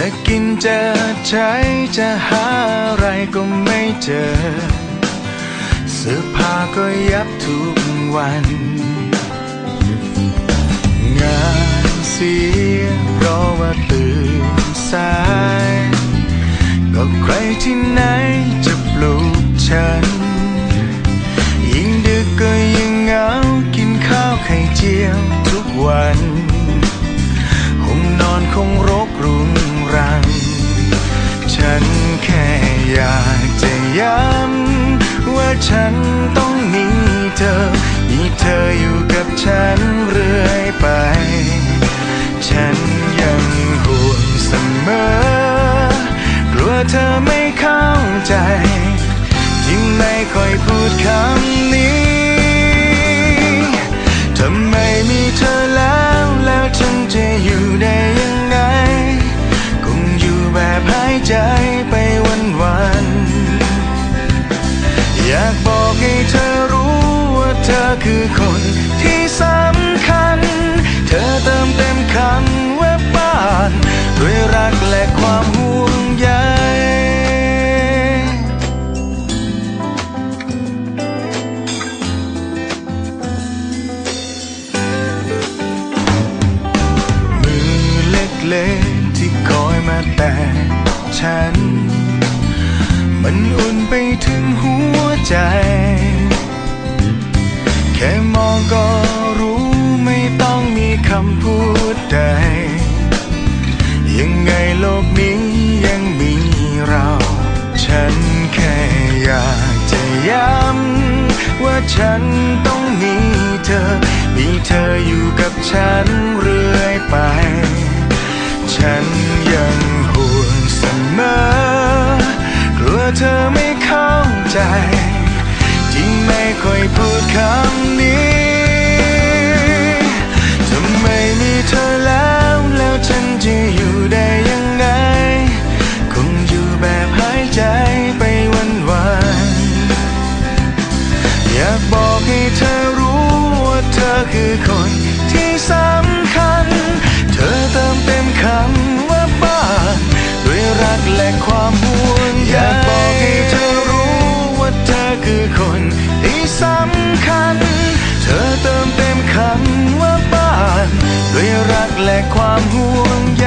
จะกินจะใช้จะหาอะไรก็ไม่เจอ เสื้อผ้าก็ยับทุกวัน งานเสียเพราะว่าตื่นสาย ก็ใครที่ไหนจะปลุกฉัน ยิ่งดึกก็ยิ่งเหงากินข้าวไข่เจียวทุกวันห้องนอนคงรกรุงรัง ฉันแค่อยากจะย้ำว่าฉันต้องมีเธอ มีเธออยู่กับฉันเรื่อยไป ฉันยังห่วงเสมอกลัวเธอไม่เข้าใจจึงไม่ค่อยพูดคำ อยากบอกให้เธอรู้ว่าเธอคือคนที่สำคัญ เธอเติมเต็มคำว่าบ้าน ด้วยรักและความห่วงใยมือเล็กๆที่คอยมาแต่ฉัน มันอุ่นไปถึงหัวใจ แค่มองก็รู้ไม่ต้องมีคำพูดใด ยังไงโลกนี้ยังมีเรา ฉันแค่อยากจะย้ำว่าฉันต้องมีเธอ มีเธออยู่กับฉัน เธอไม่เข้าใจที่ไม่ค่อยพูดคำนี้ทำไมมีเธอแล้วแล้วฉันจะอยู่ได้ยังไง คงอยู่แบบหายใจไปวันวันอยากบอกให้เธอรู้ว่าเธอคือคนที่ และความห่วงใย